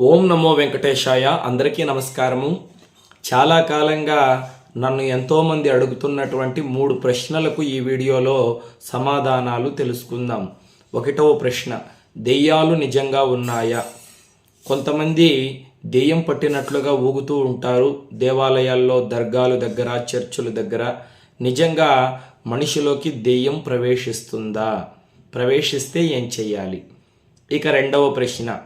ఓం నమో వెంకటేశాయ. అందరికీ నమస్కారము. చాలా కాలంగా నన్ను ఎంతోమంది అడుగుతున్నటువంటి మూడు ప్రశ్నలకు ఈ వీడియోలో సమాధానాలు తెలుసుకుందాం. ఒకటవ ప్రశ్న దెయ్యాలు నిజంగా ఉన్నాయా? కొంతమంది దెయ్యం పట్టినట్లుగా ఊగుతూ ఉంటారు. దేవాలయాల్లో దర్గాలు దగ్గర చర్చుల దగ్గర. నిజంగా మనిషిలోకి దెయ్యం ప్రవేశిస్తుందా? ప్రవేశిస్తే ఏం చెయ్యాలి? ఇక రెండవ ప్రశ్న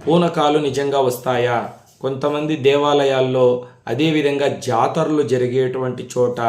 పూనకాలు నిజంగా వస్తాయా? కొంతమంది దేవాలయాల్లో అదేవిధంగా జాతరలు జరిగేటువంటి చోట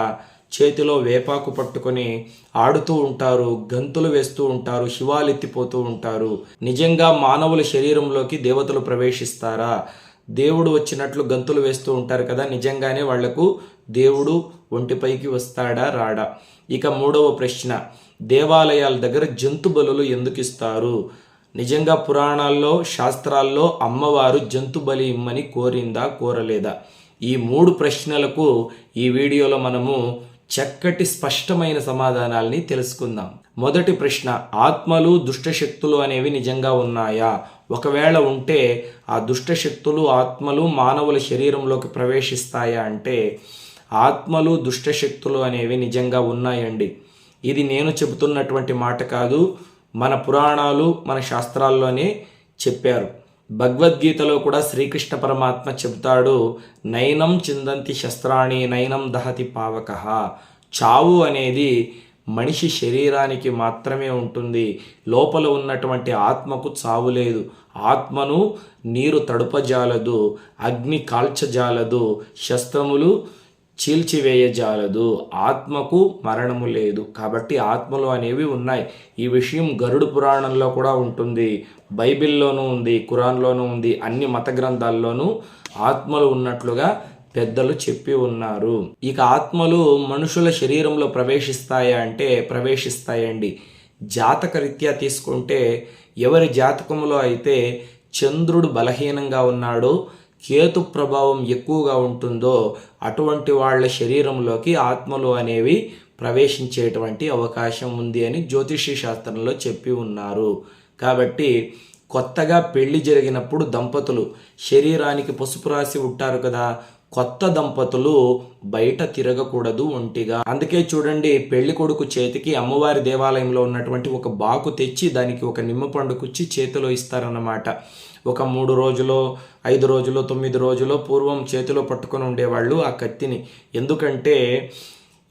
చేతిలో వేపాకు పట్టుకొని ఆడుతూ ఉంటారు గంతులు వేస్తూ ఉంటారు శివాలు ఎత్తిపోతూ ఉంటారు. నిజంగా మానవుల శరీరంలోకి దేవతలు ప్రవేశిస్తారా? దేవుడు వచ్చినట్లు గంతులు వేస్తూ ఉంటారు కదా నిజంగానే వాళ్ళకు దేవుడు ఒంటిపైకి వస్తాడా రాడా? ఇక మూడవ ప్రశ్న దేవాలయాల దగ్గర జంతు బలులు ఎందుకు ఇస్తారు నిజంగా పురాణాల్లో శాస్త్రాల్లో అమ్మవారు జంతు బలి ఇమ్మని కోరిందా కోరలేదా? ఈ మూడు ప్రశ్నలకు ఈ వీడియోలో మనము చక్కటి స్పష్టమైన సమాధానాల్ని తెలుసుకుందాం. మొదటి ప్రశ్న ఆత్మలు దుష్టశక్తులు అనేవి నిజంగా ఉన్నాయా? ఒకవేళ ఉంటే ఆ దుష్టశక్తులు ఆత్మలు మానవుల శరీరంలోకి ప్రవేశిస్తాయా అంటే ఆత్మలు దుష్టశక్తులు అనేవి నిజంగా ఉన్నాయండి. ఇది నేను చెబుతున్నటువంటి మాట కాదు. మన పురాణాలు మన శాస్త్రాల్లోనే చెప్పారు. భగవద్గీతలో కూడా శ్రీకృష్ణ పరమాత్మ చెబుతాడు నైనం చిందంతి శస్త్రాణి నైనం దహతి పావక. చావు అనేది మనిషి శరీరానికి మాత్రమే ఉంటుంది. లోపల ఉన్నటువంటి ఆత్మకు చావు లేదు. ఆత్మను నీరు తడుపజాలదు అగ్ని కాల్చజాలదు. శస్త్రములు చీల్చివేయజాలదు. ఆత్మకు మరణము లేదు. కాబట్టి ఆత్మలు అనేవి ఉన్నాయి. ఈ విషయం గరుడు పురాణంలో కూడా ఉంటుంది. బైబిల్లోనూ ఉంది ఖురాన్లోనూ ఉంది అన్ని మత గ్రంథాల్లోనూ ఆత్మలు ఉన్నట్లుగా పెద్దలు చెప్పి ఉన్నారు. ఇక ఆత్మలు మనుషుల శరీరంలో ప్రవేశిస్తాయా అంటే ప్రవేశిస్తాయండి. జాతక రీత్యా తీసుకుంటే ఎవరి జాతకంలో అయితే చంద్రుడు బలహీనంగా ఉన్నాడో కేతు ప్రభావం ఎక్కువగా ఉంటుందో అటువంటి వాళ్ళ శరీరంలోకి ఆత్మలు అనేవి ప్రవేశించేటువంటి అవకాశం ఉంది అని జ్యోతిషీ శాస్త్రంలో చెప్పి ఉన్నారు. కాబట్టి కొత్తగా పెళ్ళి జరిగినప్పుడు దంపతులు శరీరానికి పసుపు రాసి ఉంటారు కదా కొత్త దంపతులు బయట తిరగకూడదు ఒంటిగా. అందుకే చూడండి పెళ్ళి కొడుకు చేతికి అమ్మవారి దేవాలయంలో ఉన్నటువంటి ఒక బాకు తెచ్చి దానికి ఒక నిమ్మ పండు కుచ్చి చేతిలో ఇస్తారన్నమాట. ఒక మూడు రోజులో ఐదు రోజులో తొమ్మిది రోజులో పూర్వం చేతిలో పట్టుకొని ఉండేవాళ్ళు ఆ కత్తిని. ఎందుకంటే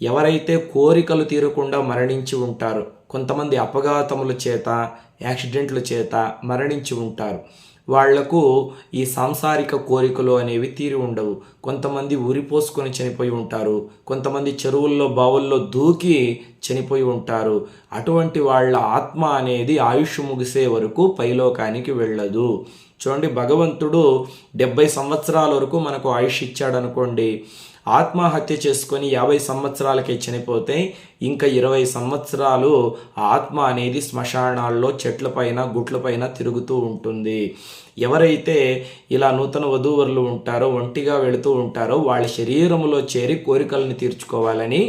ఎవరైతే కోరికలు తీరకుండా మరణించి ఉంటారు కొంతమంది అపఘాతముల చేత యాక్సిడెంట్ల చేత మరణించి ఉంటారు. వాళ్ళకు ఈ సాంసారిక కోరికలు అనేవి తీరి ఉండవు. కొంతమంది ఉరిపోసుకొని చనిపోయి ఉంటారు. కొంతమంది చెరువుల్లో బావుల్లో దూకి చనిపోయి ఉంటారు. అటువంటి వాళ్ళ ఆత్మ అనేది ఆయుష్ ముగిసే వరకు పైలోకానికి వెళ్ళదు. చూడండి భగవంతుడు డెబ్బై సంవత్సరాల వరకు మనకు ఆయుష్ ఇచ్చాడనుకోండి. ఆత్మహత్య చేసుకొని యాభై సంవత్సరాలకే చనిపోతే ఇంకా ఇరవై సంవత్సరాలు ఆత్మ అనేది శ్మశానాల్లో చెట్లపైన గుట్లపైన తిరుగుతూ ఉంటుంది. ఎవరైతే ఇలా నూతన వధూవరులు ఉంటారో ఒంటిగా వెళుతూ ఉంటారో వాళ్ళ శరీరంలో చేరి కోరికలను తీర్చుకోవాలని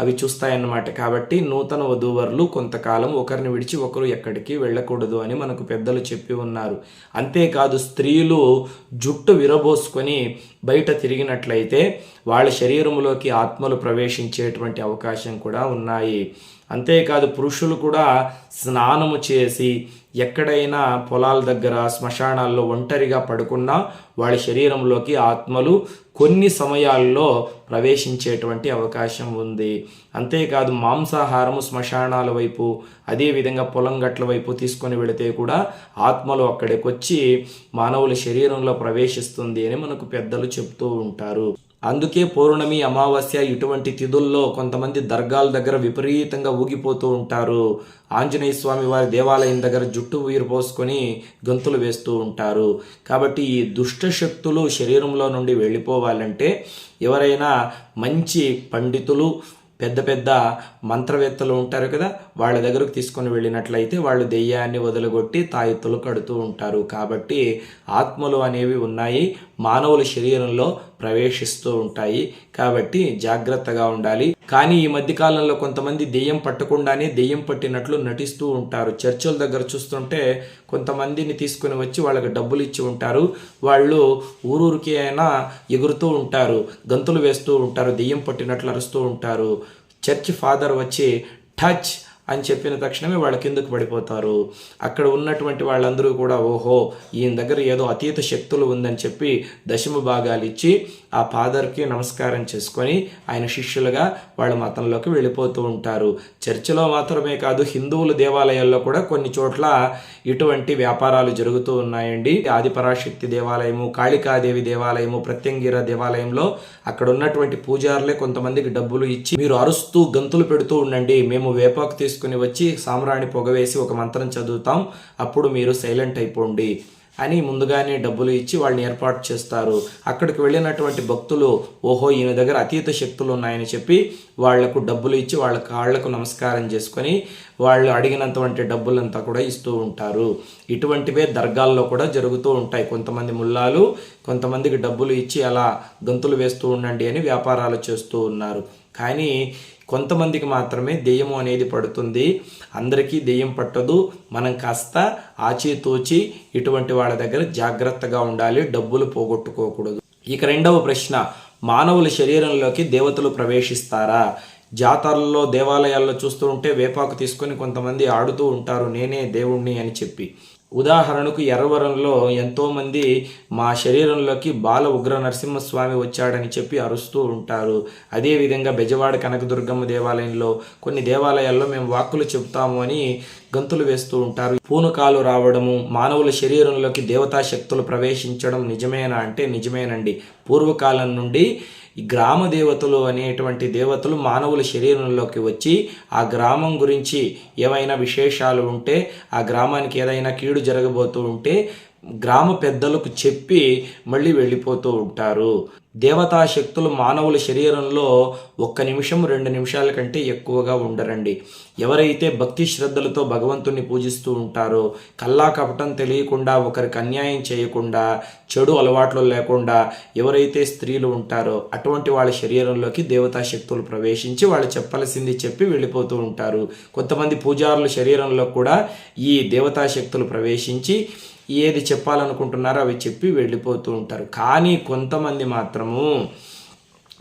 అవి చూస్తాయన్నమాట. కాబట్టి నూతన వధూవరులు కొంతకాలం ఒకరిని విడిచి ఒకరు ఎక్కడికి వెళ్ళకూడదు అని మనకు పెద్దలు చెప్పి ఉన్నారు. అంతేకాదు స్త్రీలు జుట్టు విరబోసుకొని బయట తిరిగినట్లయితే వాళ్ళ శరీరంలోకి ఆత్మలు ప్రవేశించేటువంటి అవకాశం కూడా ఉన్నాయి. అంతేకాదు పురుషులు కూడా స్నానము చేసి ఎక్కడైనా పొలాల దగ్గర శ్మశానాల్లో ఒంటరిగా పడుకున్నా వాళ్ళ శరీరంలోకి ఆత్మలు కొన్ని సమయాల్లో ప్రవేశించేటువంటి అవకాశం ఉంది. అంతేకాదు మాంసాహారము శ్మశానాల వైపు అదేవిధంగా పొలం గట్ల వైపు తీసుకొని వెళితే కూడా ఆత్మలు అక్కడికొచ్చి మానవుల శరీరంలో ప్రవేశిస్తుంది అని మనకు పెద్దలు చెప్తూ ఉంటారు. అందుకే పౌర్ణమి అమావాస్య ఇటువంటి తిథుల్లో కొంతమంది దర్గాల దగ్గర విపరీతంగా ఊగిపోతూ ఉంటారు. ఆంజనేయ స్వామి వారి దేవాలయం దగ్గర జుట్టు పోసుకొని గంతులు వేస్తూ ఉంటారు. కాబట్టి ఈ దుష్ట శక్తులు శరీరంలో నుండి వెళ్ళిపోవాలంటే ఎవరైనా మంచి పండితులు పెద్ద పెద్ద మంత్రవేత్తలు ఉంటారు కదా వాళ్ళ దగ్గరకు తీసుకొని వెళ్ళినట్లయితే వాళ్ళు దెయ్యాన్ని వదలగొట్టి తాయెత్తులు కడుతూ ఉంటారు. కాబట్టి ఆత్మలు అనేవి ఉన్నాయి మానవుల శరీరంలో ప్రవేశిస్తూ ఉంటాయి. కాబట్టి జాగ్రత్తగా ఉండాలి. కానీ ఈ మధ్య కాలంలో కొంతమంది దెయ్యం పట్టకుండానే దెయ్యం పట్టినట్లు నటిస్తూ ఉంటారు. చర్చల దగ్గర చూస్తుంటే కొంతమందిని తీసుకుని వచ్చి వాళ్ళకి డబ్బులు ఇచ్చి ఉంటారు. వాళ్ళు ఊరూరికి అయినా ఎగురుతూ ఉంటారు గంతులు వేస్తూ ఉంటారు దెయ్యం పట్టినట్లు అరుస్తూ ఉంటారు. చర్చ్ ఫాదర్ వచ్చి టచ్ అని చెప్పిన తక్షణమే వాళ్ళ కిందకు పడిపోతారు. అక్కడ ఉన్నటువంటి వాళ్ళందరూ కూడా ఓహో ఈయన దగ్గర ఏదో అతీత శక్తులు ఉందని చెప్పి దశమ భాగాలు ఇచ్చి ఆ ఫాదర్కి నమస్కారం చేసుకొని ఆయన శిష్యులుగా వాళ్ళ మతంలోకి వెళ్ళిపోతూ ఉంటారు. చర్చిలో మాత్రమే కాదు హిందువుల దేవాలయాల్లో కూడా కొన్ని చోట్ల ఇటువంటి వ్యాపారాలు జరుగుతూ ఉన్నాయండి. ఆదిపరాశక్తి దేవాలయము కాళికాదేవి దేవాలయము ప్రత్యంగిర దేవాలయంలో అక్కడ ఉన్నటువంటి పూజారులే కొంతమందికి డబ్బులు ఇచ్చి మీరు అరుస్తూ గంతులు పెడుతూ ఉండండి మేము వేపాకు తీసుకు తీసుకుని వచ్చి సామ్రాణి పొగవేసి ఒక మంత్రం చదువుతాం అప్పుడు మీరు సైలెంట్ అయిపోండి అని ముందుగానే డబ్బులు ఇచ్చి వాళ్ళని ఏర్పాటు చేస్తారు. అక్కడికి వెళ్ళినటువంటి భక్తులు ఓహో ఈయన దగ్గర అతీత శక్తులు ఉన్నాయని చెప్పి వాళ్ళకు డబ్బులు ఇచ్చి వాళ్ళ కాళ్ళకు నమస్కారం చేసుకొని వాళ్ళు అడిగినంతవంటి డబ్బులంతా కూడా ఇస్తూ ఉంటారు. ఇటువంటివే దర్గాల్లో కూడా జరుగుతూ ఉంటాయి. కొంతమంది ముల్లాలు కొంతమందికి డబ్బులు ఇచ్చి అలా గంతులు వేస్తూ ఉండండి అని వ్యాపారాలు చేస్తూ ఉన్నారు. కానీ కొంతమందికి మాత్రమే దెయ్యము అనేది పడుతుంది. అందరికీ దెయ్యం పట్టదు. మనం కాస్త ఆచితూచి ఇటువంటి వాళ్ళ దగ్గర జాగ్రత్తగా ఉండాలి. డబ్బులు పోగొట్టుకోకూడదు. ఇక రెండవ ప్రశ్న మానవుల శరీరంలోకి దేవతలు ప్రవేశిస్తారా? జాతరల్లో దేవాలయాల్లో చూస్తూ ఉంటే వేపాకు తీసుకొని కొంతమంది ఆడుతూ ఉంటారు. నేనే దేవుణ్ణి అని చెప్పి. ఉదాహరణకు ఎర్రవరంలో ఎంతోమంది మా శరీరంలోకి బాల ఉగ్ర నరసింహస్వామి వచ్చాడని చెప్పి అరుస్తూ ఉంటారు. అదేవిధంగా బెజవాడ కనకదుర్గమ్మ దేవాలయంలో కొన్ని దేవాలయాల్లో మేము వాక్కులు చెబుతాము అని గంతులు వేస్తూ ఉంటారు. పూనకాలు రావడము మానవుల శరీరంలోకి దేవతా శక్తులు ప్రవేశించడం నిజమేనా అంటే నిజమేనండి. పూర్వకాలం నుండి ఈ గ్రామ దేవతలు అనేటువంటి దేవతలు మానవుల శరీరంలోకి వచ్చి ఆ గ్రామం గురించి ఏవైనా విశేషాలు ఉంటే ఆ గ్రామానికి ఏదైనా కీడు జరగబోతూ ఉంటే గ్రామ పెద్దలకు చెప్పి మళ్ళీ వెళ్ళిపోతూ ఉంటారు. దేవతా శక్తులు మానవుల శరీరంలో ఒక్క నిమిషం రెండు నిమిషాల కంటే ఎక్కువగా ఉండరండి. ఎవరైతే భక్తి శ్రద్ధలతో భగవంతుణ్ణి పూజిస్తూ ఉంటారో కల్లా కపటం తెలియకుండా ఒకరికి అన్యాయం చేయకుండా చెడు అలవాట్లు లేకుండా ఎవరైతే స్త్రీలు ఉంటారో అటువంటి వాళ్ళ శరీరంలోకి దేవతా శక్తులు ప్రవేశించి వాళ్ళు చెప్పాల్సింది చెప్పి వెళ్ళిపోతూ ఉంటారు. కొంతమంది పూజారుల శరీరంలో కూడా ఈ దేవతా శక్తులు ప్రవేశించి ఏది చెప్పాలనుకుంటున్నారో అవి చెప్పి వెళ్ళిపోతూ ఉంటారు. కానీ కొంతమంది మాత్రము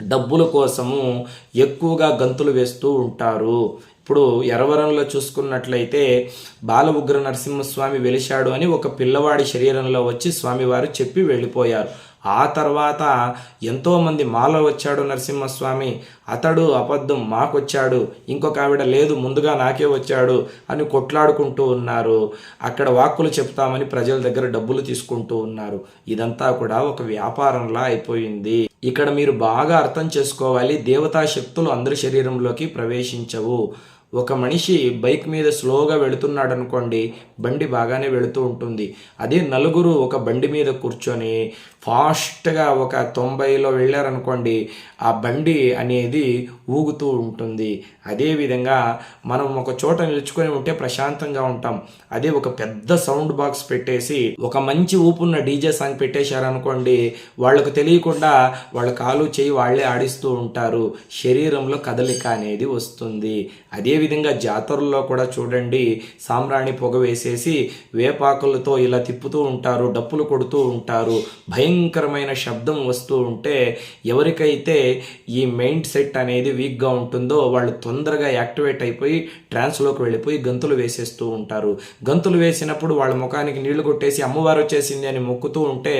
డబ్బుల కోసము ఎక్కువగా గంతులు వేస్తూ ఉంటారు. ఇప్పుడు ఎరవరంలో చూసుకున్నట్లయితే బాల ఉగ్ర నరసింహస్వామి వెలిశాడు అని ఒక పిల్లవాడి శరీరంలో వచ్చి స్వామివారు చెప్పి వెళ్ళిపోయారు. ఆ తర్వాత ఎంతోమంది మాలో వచ్చాడు నరసింహస్వామి. అతడు అబద్ధం మాకొచ్చాడు. ఇంకొక ఆవిడ లేదు ముందుగా నాకే వచ్చాడు అని కొట్లాడుకుంటూ ఉన్నారు. అక్కడ వాక్కులు చెప్తామని ప్రజల దగ్గర డబ్బులు తీసుకుంటూ ఉన్నారు. ఇదంతా కూడా ఒక వ్యాపారంలా అయిపోయింది. ఇక్కడ మీరు బాగా అర్థం చేసుకోవాలి. దేవతా శక్తులు అందరి శరీరంలోకి ప్రవేశించవు. ఒక మనిషి బైక్ మీద స్లోగా వెళుతున్నాడు అనుకోండి బండి బాగానే వెళుతూ ఉంటుంది. అదే నలుగురు ఒక బండి మీద కూర్చొని ఫాస్ట్గా ఒక తొంభైలో వెళ్ళారనుకోండి ఆ బండి అనేది ఊగుతూ ఉంటుంది. అదేవిధంగా మనం ఒక చోట నిలుచుకొని ఉంటే ప్రశాంతంగా ఉంటాం. అదే ఒక పెద్ద సౌండ్ బాక్స్ పెట్టేసి ఒక మంచి ఊపున్న డీజే సాంగ్ పెట్టేశారనుకోండి వాళ్ళకు తెలియకుండా వాళ్ళ కాలు చేయి వాళ్ళే ఆడిస్తూ ఉంటారు. శరీరంలో కదలిక అనేది వస్తుంది. అదే అదేవిధంగా జాతరల్లో కూడా చూడండి సామ్రాణి పొగ వేసేసి వేపాకులతో ఇలా తిప్పుతూ ఉంటారు డప్పులు కొడుతూ ఉంటారు. భయంకరమైన శబ్దం వస్తూ ఉంటే ఎవరికైతే ఈ మైండ్ సెట్ అనేది వీక్గా ఉంటుందో వాళ్ళు తొందరగా యాక్టివేట్ అయిపోయి ట్రాన్స్లోకి వెళ్ళిపోయి గంతులు వేసేస్తూ ఉంటారు. గంతులు వేసినప్పుడు వాళ్ళ ముఖానికి నీళ్ళు కొట్టేసి అమ్మవారు వచ్చేసింది అని మొక్కుతూ ఉంటే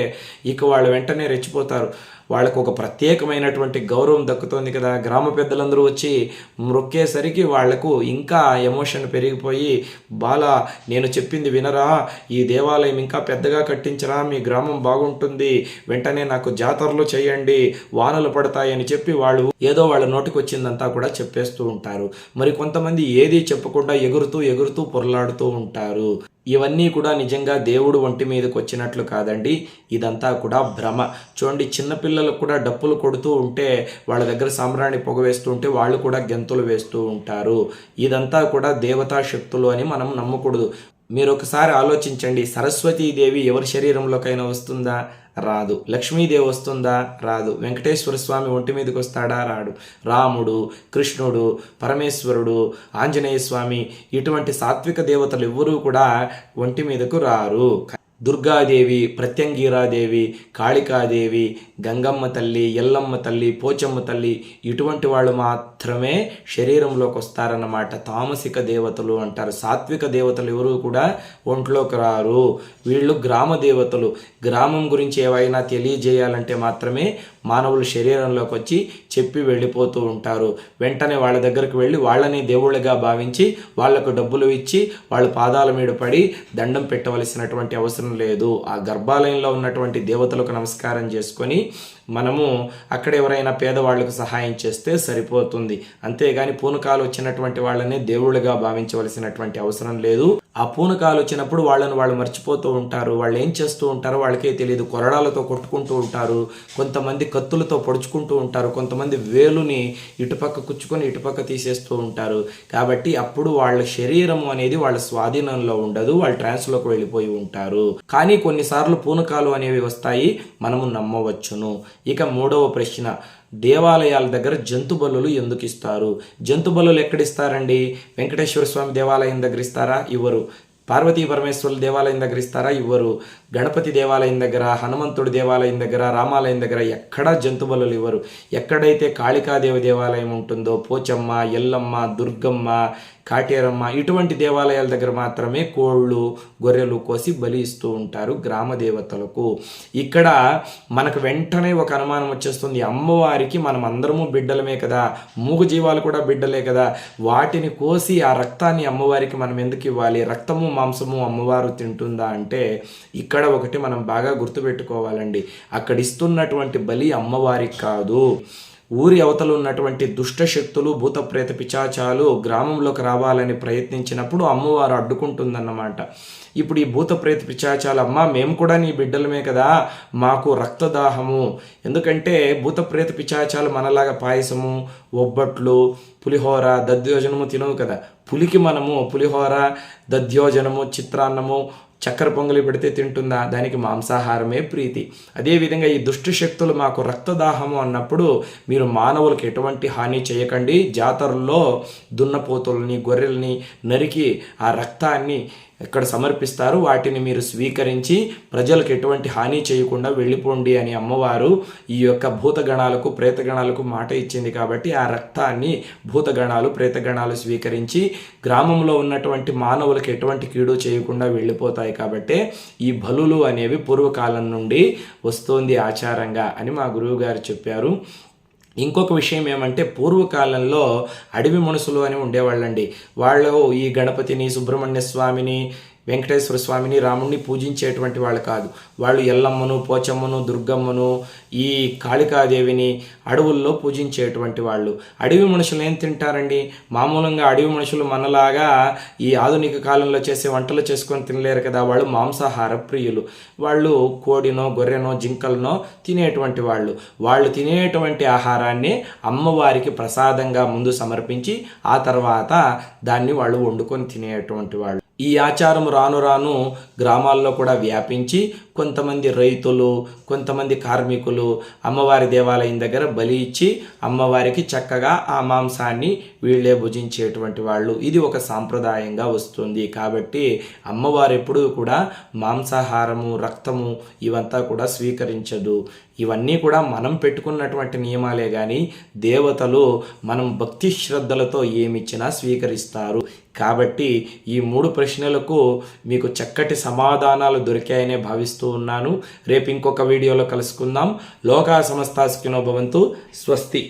ఇక వాళ్ళు వెంటనే రెచ్చిపోతారు. వాళ్ళకు ఒక ప్రత్యేకమైనటువంటి గౌరవం దక్కుతోంది కదా. గ్రామ పెద్దలందరూ వచ్చి మొక్కేసరికి వాళ్ళకు ఇంకా ఎమోషన్ పెరిగిపోయి బాల నేను చెప్పింది వినరా? ఈ దేవాలయం ఇంకా పెద్దగా కట్టించరా? మీ గ్రామం బాగుంటుంది. వెంటనే నాకు జాతరలు చేయండి. వానలు పడతాయని చెప్పి వాళ్ళు ఏదో వాళ్ళ నోటికి వచ్చిందంతా కూడా చెప్పేస్తూ ఉంటారు. మరి కొంతమంది ఏది చెప్పకుండా ఎగురుతూ ఎగురుతూ పొరలాడుతూ ఉంటారు. ఇవన్నీ కూడా నిజంగా దేవుడు ఒంటి మీదకి వచ్చినట్లు కాదండి. ఇదంతా కూడా భ్రమ. చూడండి చిన్నపిల్లలకు కూడా డప్పులు కొడుతూ ఉంటే వాళ్ళ దగ్గర సామ్రాణి పొగ వేస్తూ ఉంటే వాళ్ళు కూడా గెంతులు వేస్తూ ఉంటారు. ఇదంతా కూడా దేవతా శక్తులు అని మనం నమ్మకూడదు. మీరు ఒకసారి ఆలోచించండి సరస్వతీదేవి ఎవరి శరీరంలోకైనా వస్తుందా? రాదు. లక్ష్మీదేవి వస్తుందా? రాదు. వెంకటేశ్వర స్వామి ఒంటి మీదకి వస్తాడా? రాడు. రాముడు కృష్ణుడు పరమేశ్వరుడు ఆంజనేయ స్వామి ఇటువంటి సాత్విక దేవతలు ఎవ్వరూ కూడా ఒంటి మీదకు రారు. దుర్గాదేవి ప్రత్యంగీరాదేవి కాళికాదేవి గంగమ్మ తల్లి ఎల్లమ్మ తల్లి పోచమ్మ తల్లి ఇటువంటి వాళ్ళు మాత్రమే శరీరంలోకి వస్తారన్నమాట. తామసిక దేవతలు అంటారు. సాత్విక దేవతలు ఎవరు కూడా ఒంట్లోకి రారు. వీళ్ళు గ్రామ దేవతలు. గ్రామం గురించి ఏవైనా తెలియజేయాలంటే మాత్రమే మానవులు శరీరంలోకి వచ్చి చెప్పి వెళ్ళిపోతూ ఉంటారు. వెంటనే వాళ్ళ దగ్గరికి వెళ్ళి వాళ్ళని దేవుళ్ళుగా భావించి వాళ్ళకు డబ్బులు ఇచ్చి వాళ్ళ పాదాల మీద పడి దండం పెట్టవలసినటువంటి అవసరం లేదు. ఆ గర్భాలయంలో ఉన్నటువంటి దేవతలకు నమస్కారం చేసుకొని మనము అక్కడ ఎవరైనా పేదవాళ్ళకు సహాయం చేస్తే సరిపోతుంది. అంతేగాని పూనకాలు వచ్చినటువంటి వాళ్ళని దేవుళ్ళుగా భావించవలసినటువంటి అవసరం లేదు. ఆ పూనకాలు వచ్చినప్పుడు వాళ్ళని వాళ్ళు మర్చిపోతూ ఉంటారు. వాళ్ళు ఏం చేస్తూ ఉంటారో వాళ్ళకే తెలియదు కొరడాలతో కొట్టుకుంటూ ఉంటారు. కొంతమంది కత్తులతో పొడుచుకుంటూ ఉంటారు. కొంతమంది వేలుని ఇటుపక్క కుచ్చుకొని ఇటుపక్క తీసేస్తూ ఉంటారు. కాబట్టి అప్పుడు వాళ్ళ శరీరము అనేది వాళ్ళ స్వాధీనంలో ఉండదు. వాళ్ళు ట్రాన్స్లోకి వెళ్ళిపోయి ఉంటారు. కానీ కొన్నిసార్లు పూనకాలు అనేవి వస్తాయి. మనము నమ్మవచ్చును. ఇక మూడవ ప్రశ్న. దేవాలయాల దగ్గర జంతు బలులు ఎందుకు ఇస్తారు? జంతు బలులు ఎక్కడిస్తారండి వెంకటేశ్వర స్వామి దేవాలయం దగ్గర ఇస్తారా? ఇవ్వరు పార్వతీ పరమేశ్వరుల దేవాలయం దగ్గర ఇస్తారా? ఇవ్వరు. గణపతి దేవాలయం దగ్గర హనుమంతుడి దేవాలయం దగ్గర రామాలయం దగ్గర ఎక్కడా జంతుబలులు ఇవ్వరు. ఎక్కడైతే కాళికాదేవి దేవాలయం ఉంటుందో పోచమ్మ ఎల్లమ్మ దుర్గమ్మ కాటేరమ్మ ఇటువంటి దేవాలయాల దగ్గర మాత్రమే కోళ్ళు గొర్రెలు కోసి బలి ఇస్తూ ఉంటారు గ్రామ దేవతలకు. ఇక్కడ మనకు వెంటనే ఒక అనుమానం వచ్చేస్తుంది. అమ్మవారికి మనం అందరము బిడ్డలమే కదా. మూగు జీవాలు కూడా బిడ్డలే కదా. వాటిని కోసి ఆ రక్తాన్ని అమ్మవారికి మనం ఎందుకు ఇవ్వాలి? రక్తము మాంసము అమ్మవారు తింటుందా అంటే ఇక్కడ ఒకటి మనం బాగా గుర్తుపెట్టుకోవాలండి. అక్కడ ఇస్తున్నటువంటి బలి అమ్మవారికి కాదు. ఊరి అవతలు ఉన్నటువంటి దుష్ట శక్తులు భూతప్రేత పిచాచాలు గ్రామంలోకి రావాలని ప్రయత్నించినప్పుడు అమ్మవారు అడ్డుకుంటుందన్నమాట. ఇప్పుడు ఈ భూత ప్రేత పిచాచాలు అమ్మ మేము కూడా నీ బిడ్డలమే కదా మాకు రక్తదాహము. ఎందుకంటే భూతప్రేత పిచాచాలు మనలాగా పాయసము ఒబ్బట్లు పులిహోర దద్యోజనము తినవు కదా. పులికి మనము పులిహోర దద్యోజనము చిత్రాన్నము చక్కెర పొంగలి పెడితే తింటుందా? దానికి మాంసాహారమే ప్రీతి. అదేవిధంగా ఈ దుష్ట శక్తులు మాకు రక్తదాహము అన్నప్పుడు మీరు మానవులకు ఎటువంటి హాని చేయకండి. జాతరల్లో దున్నపోతుల్ని గొర్రెల్ని నరికి ఆ రక్తాన్ని ఎక్కడ సమర్పిస్తారు? వాటిని మీరు స్వీకరించి ప్రజలకు ఎటువంటి హాని చేయకుండా వెళ్ళిపోండి అని అమ్మవారు ఈ యొక్క భూతగణాలకు ప్రేతగణాలకు మాట ఇచ్చింది కాబట్టి ఆ రక్తాన్ని భూతగణాలు ప్రేతగణాలు స్వీకరించి గ్రామంలో ఉన్నటువంటి మానవులకు ఎటువంటి కీడు చేయకుండా వెళ్ళిపోతాయి కాబట్టి ఈ బలులు అనేవి పూర్వకాలం నుండి వస్తోంది ఆచారంగా అని మా గురువు గారు చెప్పారు. ఇంకొక విషయం ఏమంటే పూర్వకాలంలో అడవి మనుషులు అని ఉండేవాళ్ళండి. వాళ్ళు ఈ గణపతిని సుబ్రహ్మణ్య స్వామిని వెంకటేశ్వర స్వామిని రాముణ్ణి పూజించేటువంటి వాళ్ళు కాదు. వాళ్ళు ఎల్లమ్మను పోచమ్మను దుర్గమ్మను ఈ కాళికాదేవిని అడవుల్లో పూజించేటువంటి వాళ్ళు. అడవి మనుషులు ఏం తింటారండి? మామూలుగా అడవి మనుషులు మనలాగా ఈ ఆధునిక కాలంలో చేసే వంటలు చేసుకొని తినలేరు కదా. వాళ్ళు మాంసాహార ప్రియులు. వాళ్ళు కోడినో గొర్రెనో జింకలనో తినేటువంటి వాళ్ళు. వాళ్ళు తినేటువంటి ఆహారాన్ని అమ్మవారికి ప్రసాదంగా ముందు సమర్పించి ఆ తర్వాత దాన్ని వాళ్ళు వండుకొని తినేటువంటి వాళ్ళు. ఈ ఆచారం రాను రాను గ్రామాల్లో కూడా వ్యాపించి కొంతమంది రైతులు కొంతమంది కార్మికులు అమ్మవారి దేవాలయం దగ్గర బలి ఇచ్చి అమ్మవారికి చక్కగా ఆ మాంసాన్ని వీళ్ళే భుజించేటువంటి వాళ్ళు. ఇది ఒక సాంప్రదాయంగా వస్తుంది. కాబట్టి అమ్మవారు ఎప్పుడూ కూడా మాంసాహారము రక్తము ఇవంతా కూడా స్వీకరించదు. ఇవన్నీ కూడా మనం పెట్టుకున్నటువంటి నియమాలే కానీ దేవతలు మనం భక్తి శ్రద్ధలతో ఏమిచ్చినా స్వీకరిస్తారు. కాబట్టి ఈ మూడు ప్రశ్నలకు మీకు చక్కటి సమాధానాలు దొరికాయనే భావిస్తూ ఉన్నాను. రేపు ఇంకొక వీడియోలో కలుసుకుందాం. లోకా సమస్తాస్కినో భవంతు. స్వస్తి.